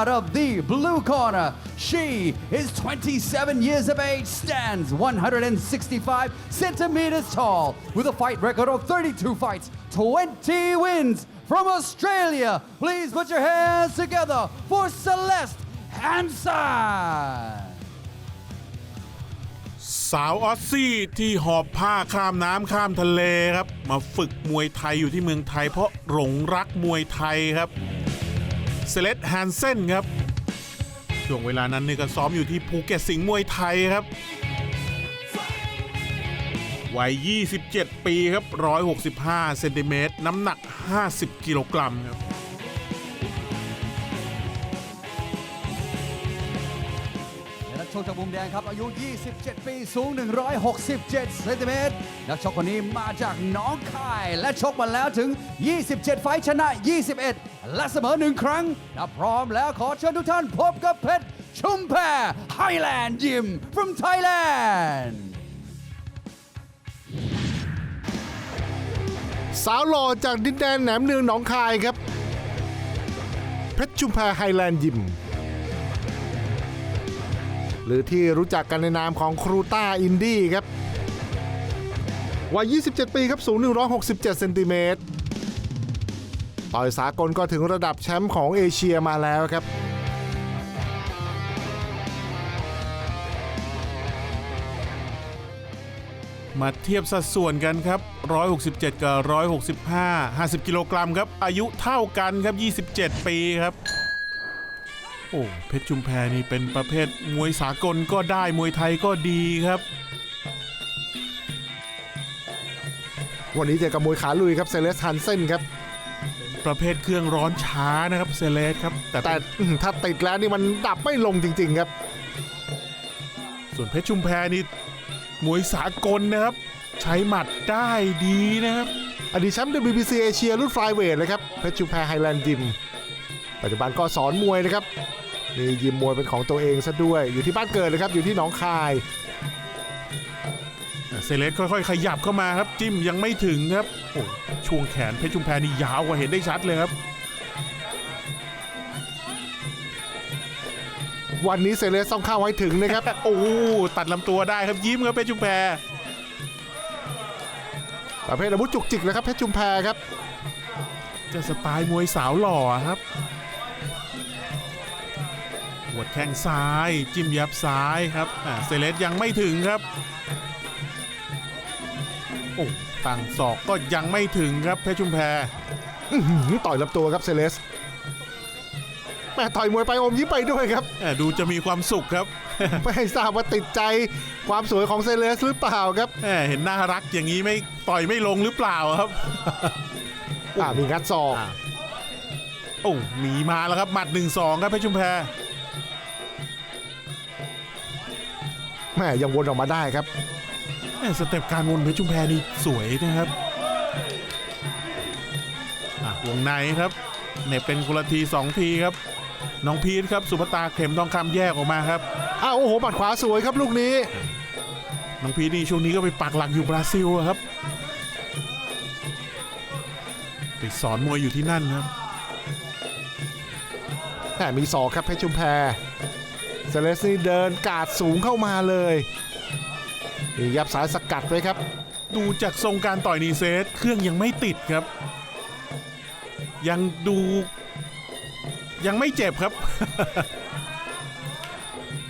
out of the blue corner, she is 27 years of age, stands 165 centimeters tall, with a fight record of 32 fights, 20 wins. From Australia, please put your hands together for Celeste Hansen. สาวออสซี่ที่หอบผ้าข้ามน้ำข้ามทะเลครับ มาฝึกมวยไทยอยู่ที่เมืองไทยเพราะหลงรักมวยไทยครับ เซเลสแฮนเซนครับ ช่วงเวลานั้นนี่ก็ซ้อมอยู่ที่ภูเก็ตสิงห์มวยไทยครับ วัย 27 ปีครับ 165 เซนติเมตร น้ำหนัก 50 กิโลกรัมครับ ชกจากมุมแดงครับ อายุ 27 ปีสูง 167 เซนติเมตรนักชกคนนี้มาจากหน้องคาย และชกมาแล้วถึง 27 ไฟชนะ 21 และเสมอหนึ่งครั้งถ้าพร้อมแล้วขอเชิญทุกท่านพบกับเพชรชุมแพไฮแลนด์ยิม from Thailand สาวหล่อจากดินแดนแหนมเนืองหนองคายครับ เพชรชุมแพไฮแลนด์ยิม รือที่รู้จักกันในนามของครูต้าอินดี้ครับวัย 27 ปีครับสูง 167 เซนติเมตรต่อยสากลก็ถึงระดับแชมป์ของเอเชียมาแล้วครับ มาเทียบสัดส่วนกันครับ 167 กับ 165 50 กิโลกรัมครับ อายุเท่ากันครับ 27 ปีครับ โอ้เพชรชุมแพนี่เป็นประเภทมวยสากลก็ได้มวยไทยก็ดีครับ วันนี้เจอกับมวยขาลุยครับเซเลสฮันเซนครับประเภทเครื่องร้อนช้านะครับเซเลสครับ แต่แต่อื้อหือถ้าติดแล้วนี่มันดับไม่ลงจริง ๆครับ ส่วนเพชรชุมแพนี่มวยสากลนะครับ ใช้หมัดได้ดีนะครับ อดีตแชมป์ WBC เอเชียรุ่นฟลายเวทเลยครับเพชรชุมแพไฮแลนด์ยิมปัจจุบันก็สอนมวยนะครับ มียิมมวยเป็นของตัวเองซะด้วย อยู่ที่บ้านเกิดเลยครับ อยู่ที่หนองคาย เซเลสค่อยๆ ขยับเข้ามาครับ จิ้มยังไม่ถึงครับโอ้ช่วงแขนเพชรชุมแพนี่ยาวกว่าเห็นได้ชัดเลยครับ วันนี้เซเลสต้องเข้าให้ถึงนะครับ โอ้ตัดลำตัวได้ครับยิ้มครับเพชรชุมแพประเภทอาวุธจุกจิกนะครับเพชรชุมแพครับ จะสไตล์มวยสาวหล่อครับหั วดแข้งซ้าย จิ้มยับซ้ายครับอ่าเซเลสยังไม่ถึงครับโอ้ตั้งศอกก็ยังไม่ถึงครับเพชรชุมแพอื้อหือต่อยลำตัวครับเซเลสแม่ต่อยมวยไปอมยิ้มไปด้วยครับแหม่ดูจะมีความสุขครับ ไม่ให้ทราบว่าติดใจความสวยของเซเลสหรือเปล่าครับแหม่เห็นน่ารักอย่างนี้ไม่ต่อยไม่ลงหรือเปล่าครับอ่ามีงัดศอกอ่าโอ้หนีมาแล้วครับหมัดหนึ่งสองครับเพชรชุมแพ ม่ยังวนออกมาได้ครับแหม่สเต็ปการวนเพชรชุมแพนี่สวยนะครับอะวงในครับเหน็บเป็นคนละทีสองทีครับ น้องพีทครับสุภตาเข็มทองคำแยกออกมาครับอ้าวโอ้โหบัดขวาสวยครับลูกนี้ น้องพีทนี่ช่วงนี้ก็ไปปักหลักอยู่บราซิลอะครับไปสอนมวยอยู่ที่นั่นครับแหมมีศอกครับเพชรชุมแพ เซเลสนี่เดินกาดสูงเข้ามาเลยมียับสายสกัดไว้ครับ ดูจากทรงการต่อยนีเซตเครื่องยังไม่ติดครับ ยังดูยังไม่เจ็บครับ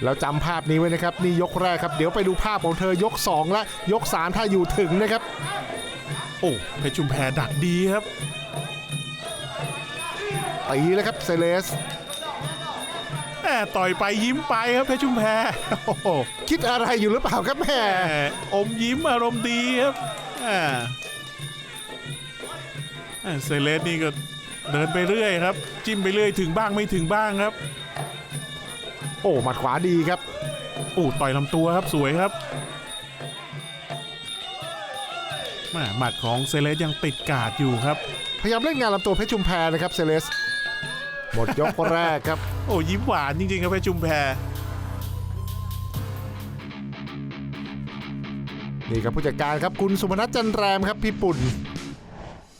แล้วจำภาพนี้ไว้นะครับ นี่ยกแรกครับ เดี๋ยวไปดูภาพของเธอยก 2 และยก 3 ถ้าอยู่ถึงนะครับ โอ้เพชรชุมแพดักดีครับตีแล้วครับเซเลสแหม ต่อยไปยิ้มไปครับเพชรชุมแพโอ้โหคิดอะไรอยู่หรือเปล่าครับแม่แหมอมยิ้มอารมณ์ดีครับอ่าอ่าเซเลสนี่ก็เดินไปเรื่อยครับ จิ้มไปเรื่อยถึงบ้างไม่ถึงบ้างครับ โอ้หมัดขวาดีครับ โอ้ต่อยลำตัวครับสวยครับแหม่หมัดของเซเลสยังติดกาดอยู่ครับ พยายามเล่นงานลำตัวเพชรชุมแพนะครับเซเลส หมดยกแรกครับ โอ้ยิ้มหวานจริงๆครับเพชรชุมแพนี่ครับผู้จัดการครับคุณสุพนัทจันแรมครับพี่ปุ่น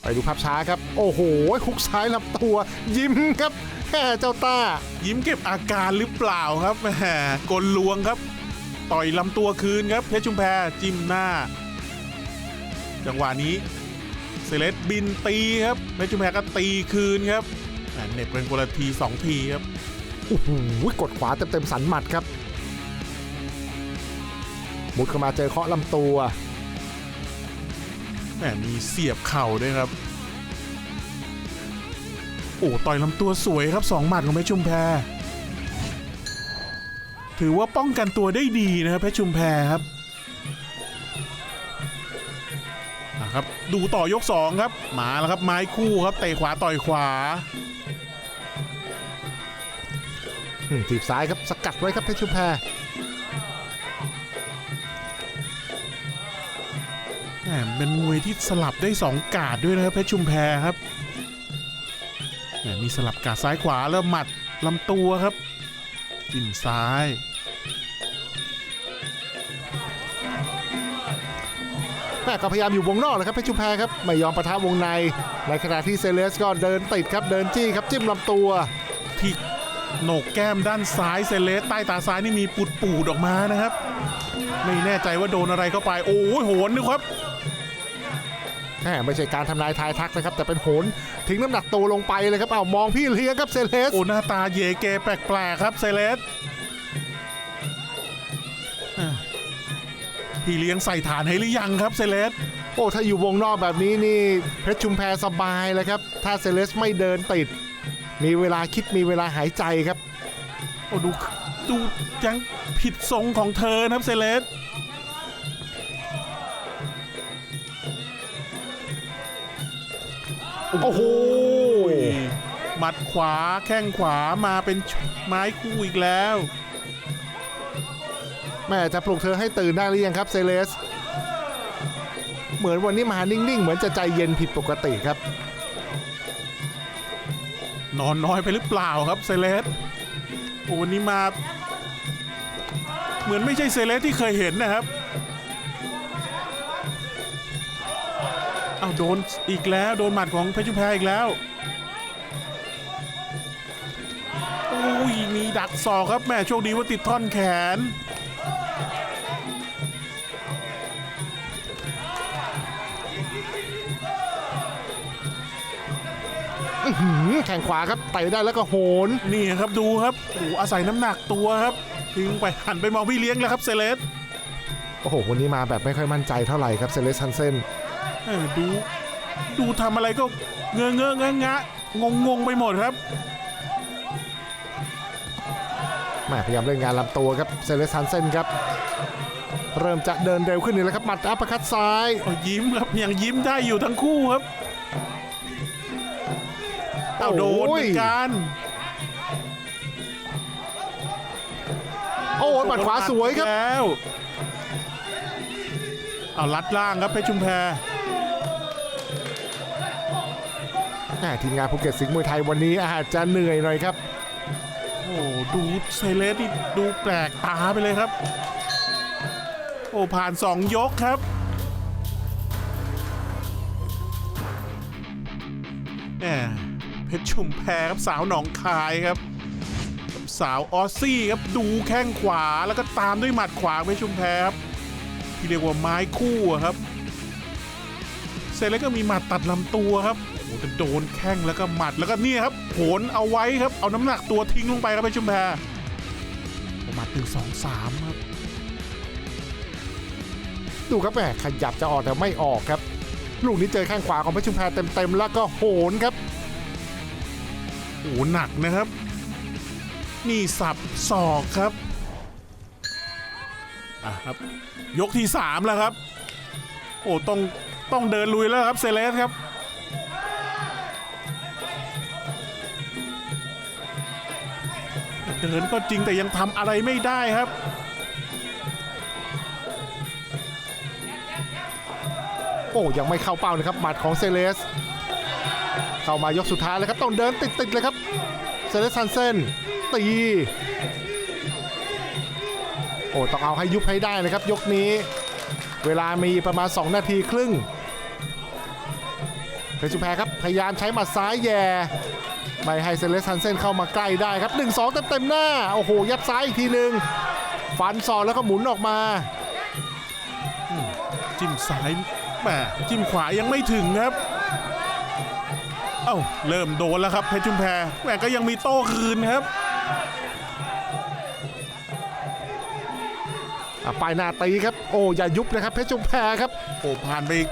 ไปดูภาพช้าครับ โอ้โหคุกซ้ายลำตัว ยิ้มครับแม่เจ้าต้า ยิ้มเก็บอาการหรือเปล่าครับแหมกลลวงครับ ต่อยลำตัวคืนครับเพชรชุมแพจิ้มหน้า จังหวะนี้เซเลสบินตีครับเพชรชุมแพก็ตีคืนครับแหม่ เหน็บเป็นคนละทีสองทีครับโอ้โหกดขวาเต็มๆสันหมัดครับ มุดเข้ามาเจอเคาะลำตัวแหมมีเสียบเข่าด้วยครับ โอ้ต่อยลำตัวสวยครับสองหมัดของเพชรชุมแพถือว่าป้องกันตัวได้ดีนะครับเพชรชุมแพครับอะครับดูต่อยก 2 ครับ มาแล้วครับไม้คู่ครับเตะขวาต่อยขวา ถีบซ้ายครับสกัดไว้ครับเพชรชุมแพแหมเป็นมวยที่สลับได้ 2 กาดด้วยนะครับเพชรชุมแพครับแหมมีสลับกาดซ้ายขวาแล้วหมัดลำตัวครับจิ้มซ้ายแม่ก็พยายามอยู่วงนอกเลยครับเพชรชุมแพครับไม่ยอมปะทะวงใน ในขณะที่เซเลสก็เดินติดครับเดินจี้ครับจิ้มลำตัวที่ โหนกแก้มด้านซ้ายเซเลสใต้ตาซ้ายนี่มีปูดปูดๆออกมานะครับ ไม่แน่ใจว่าโดนอะไรเข้าไป โอ้ยโหนนะครับแหมไม่ใช่การทำนายทายทักนะครับ แต่เป็นโหนทิ้งน้ำหนักตัวลงไปเลยครับเอามองพี่เลี้ยงครับเซเลสโอ้หน้าตาเยเกแปลกๆครับเซเลสอะพี่เลี้ยงใส่ฐานให้หรือยังครับเซเลสโอ้ถ้าอยู่วงนอกแบบนี้นี่เพชรชุมแพสบายเลยครับ ถ้าเซเลสไม่เดินติด มีเวลาคิดมีเวลาหายใจครับ โอ้ดูดูยังผิดทรงของเธอนะครับเซเลสโอ้โหหมัดขวาแข้งขวามาเป็นไม้คู่อีกแล้ว แม่จะปลุกเธอให้ตื่นได้หรือยังครับเซเลส เหมือนวันนี้มานิ่ง ๆ เหมือนจะใจเย็นผิดปกติครับ นอนน้อยไปหรือเปล่าครับเซเลสโอ้วันนี้มา เหมือนไม่ใช่เซเลสที่เคยเห็นนะครับเอาโดนอีกแล้วโดนหมัดของเพชรชุมแพอีกแล้วโอ้ยมีดักศอกครับแม่โชคดีว่าติดท่อนแขน แข่งขวาครับเตะได้แล้วก็โหนนี่ครับดูครับโอ้โหอาศัยน้ำหนักตัวครับทิ้งไปหันไปมองพี่เลี้ยงแล้วครับเซเลสโอ้โหวันนี้มาแบบไม่ค่อยมั่นใจเท่าไหร่ครับเซเลสฮันเซนเออดูดูทำอะไรก็เงอะเงอะงะงะงงงงไปหมดครับแม่พยายามเล่นงานลำตัวครับเซเลสฮันเซนครับเริ่มจะเดินเร็วขึ้นนี่แหละครับหมัดอัปเปอร์คัตซ้ายเอายิ้มครับยังยิ้มได้อยู่ทั้งคู่ครับ เอาโดนเหมือนกัน โอ้โหหมัดขวาสวยครับ แล้วเอาลัดล่างครับเพชรชุมแพแม่ทีมงานภูเก็ตสิงห์มวยไทยวันนี้อาจจะเหนื่อยหน่อยครับ โอ้ดูเซเลสนี่ดูแปลกตาไปเลยครับ โอ้ผ่านสองยกครับ แหม เพชรชุมแพครับสาวหนองคายครับกับสาวออสซี่ครับดูแข้งขวาแล้วก็ตามด้วยหมัดขวาเพชรชุมแพครับที่เรียกว่าไม้คู่อะครับ เสร็จแล้วก็มีหมัดตัดลำตัวครับโอ้โหจะโดนแข้งแล้วก็หมัดแล้วก็เนี่ยครับโหนเอาไว้ครับเอาน้ำหนักตัวทิ้งลงไปครับเพชรชุมแพโอ้หมัดหนึ่งสองสามครับดูครับแหมขยับจะออกแต่ไม่ออกครับ ลูกนี้เจอแข้งขวาของเพชรชุมแพเต็มๆแล้วก็โหนครับ โอ้โหหนักนะครับ นี่สับศอกครับอะครับ ยกที่สามแล้วครับ โอ้ต้องต้องเดินลุยแล้วครับเซเลสครับเดินก็จริงแต่ยังทำอะไรไม่ได้ครับโอ้ยังไม่เข้าเป้านะครับหมัดของเซเลส เข้ามายกสุดท้ายแล้วครับต้องเดินติดๆเลยครับเซเลสันเซนตีโอ้ต้องเอาให้ยุบให้ได้นะครับ ยกนี้ เวลามีประมาณ 2 นาทีครึ่งเพชรชุมแพครับพยายามใช้หมัดซ้ายแย่ไม่ให้เซเลสซันเซนเข้ามาใกล้ได้ครับ 1-2 เต็มๆหน้า โอ้โห ยัดซ้ายอีกทีหนึ่งฟันศอกแล้วก็หมุนออกมา จิ้มซ้ายแหมจิ้มขวายังไม่ถึงครับ อ้าเริ่มโดนแล้วครับเพชรชุมแพแหมก็ยังมีโต้คืนครับอะปลายหน้าตีครับโอ้อย่ายุบนะครับเพชรจุมแพครับโอ้ผ่านไปอีก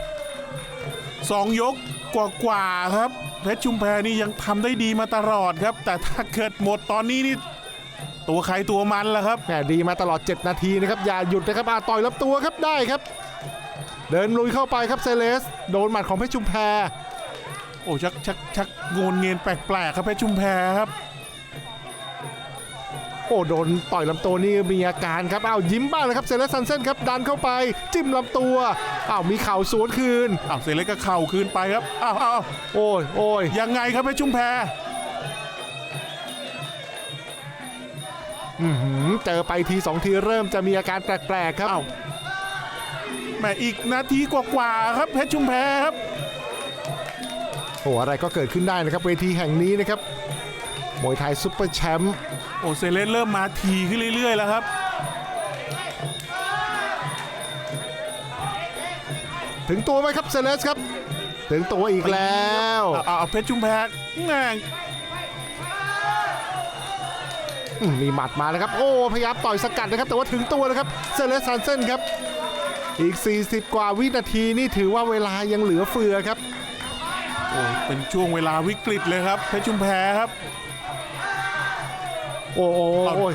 สองยกกว่าๆครับ เพชรชุมแพนี่ยังทำได้ดีมาตลอดครับ แต่ถ้าเกิดหมดตอนนี้นี่ตัวใครตัวมันแล้วครับแหมดีมาตลอด 7 นาทีนะครับอย่าหยุดนะครับอาต่อยรับตัวครับได้ครับ เดินลุยเข้าไปครับเซเลส โดนหมัดของเพชรจุมแพโอ้ชักชักชักโงนเงียนแปลกๆครับเพชรชุมแพครับโอ้โดนต่อยลำตัวนี่มีอาการครับอ้าวยิ้มบ้างเลยครับเซเลสซันเซนครับดันเข้าไปจิ้มลำตัวอ้าวมีเข่าสวนคืนอ้าวเซเล็กก็เข่าคืนไปครับอ้าวอ้าวโอ้ยโอ้ยยังไงครับเพชรชุมแพอื้อหือเจอไปทีสองทีเริ่มจะมีอาการแปลกๆครับอ้าวแหมอีกนาทีกว่าๆครับเพชรชุมแพครับ โอ้อะไรก็เกิดขึ้นได้นะครับเวทีแห่งนี้นะครับมวยไทยซุปเปอร์แชมป์โอ้เซเลสเริ่มมาทีขึ้นเรื่อย ๆ แล้วครับ ถึงตัวไหมครับเซเลสครับ ถึงตัวอีกแล้วเอาเอาเพชรชุมแพแง่งอืมมีหมัดมาแล้วครับ โอ้พยายามต่อยสกัดนะครับ แต่ว่าถึงตัวนะครับเซเลสซันเซนครับ อีก 40 กว่าวินาทีนี่ถือว่าเวลายังเหลือเฟือครับ โอ้เป็นช่วงเวลาวิกฤตเลยครับเพชรชุมแพครับโอ้โอ้เอาโอ้ย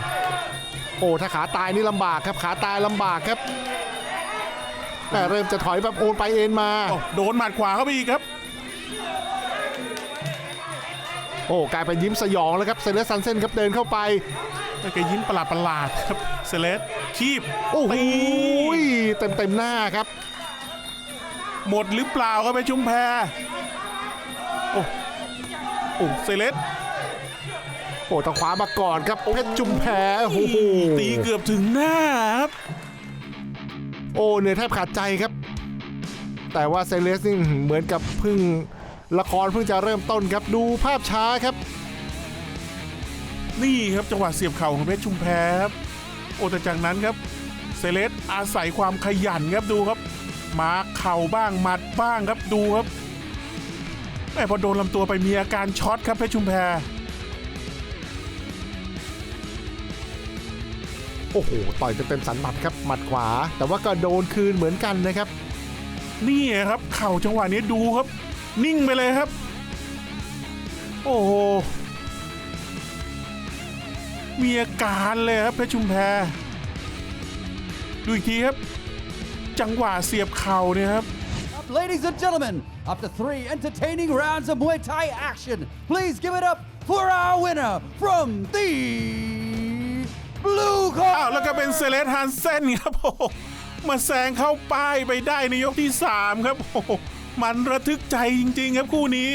โอ้ถ้าขาตายนี่ลำบากครับขาตายลำบากครับแต่เริ่มจะถอยแบบโอนไปเอ็นมาโอ้โดนหมัดขวาเข้าไปอีกครับ โอ้กลายเป็นยิ้มสยองแล้วครับเซเลสซันเซนครับเดินเข้าไปแล้วแกยิ้มประหลาดประหลาดๆครับเซเลสคีบโอ้โหตีเต็มเต็มๆหน้าครับ หมดหรือเปล่าครับเพชรชุมแพ โอ้โอ้เซเลสโอ้ตะขวามาก่อนครับเพชรจุมแพโอ้โหตีเกือบถึงหน้าครับ โอ้เหนื่อยแทบขาดใจครับ แต่ว่าเซเลสนี่เหมือนกับเพึ่งละครเพิ่งจะเริ่มต้นครับดูภาพช้าครับ นี่ครับจังหวะเสียบเข่าของเพชรชุมแพครับโอ้แต่จากนั้นครับเซเลสอาศัยความขยันครับดูครับ มาเข่าบ้างหมัดบ้างครับดูครับ แม่พอโดนลำตัวไปมีอาการช็อตครับเพชรชุมแพโอ้โห ต่อยเต็มๆสันหมัดครับหมัดขวา แต่ว่าก็โดนคืนเหมือนกันนะครับ นี่ครับ เข่าจังหวะนี้ดูครับ นิ่งไปเลยครับ โอ้โห มีอาการเลยครับเพชรชุมแพดูอีกทีครับ จังหวะเสียบเข่าเนี่ยครับ Ladies and gentlemen, after three entertaining rounds of Muay Thai action, please give it up for our winner from the blue อ้าว corner. แล้วก็เป็นเซเลสฮันเซนครับโอ้โหมาแซงเข้าป้ายไปได้ในยกที่ 3 ครับโอ้โหมันระทึกใจจริง ๆ ครับคู่นี้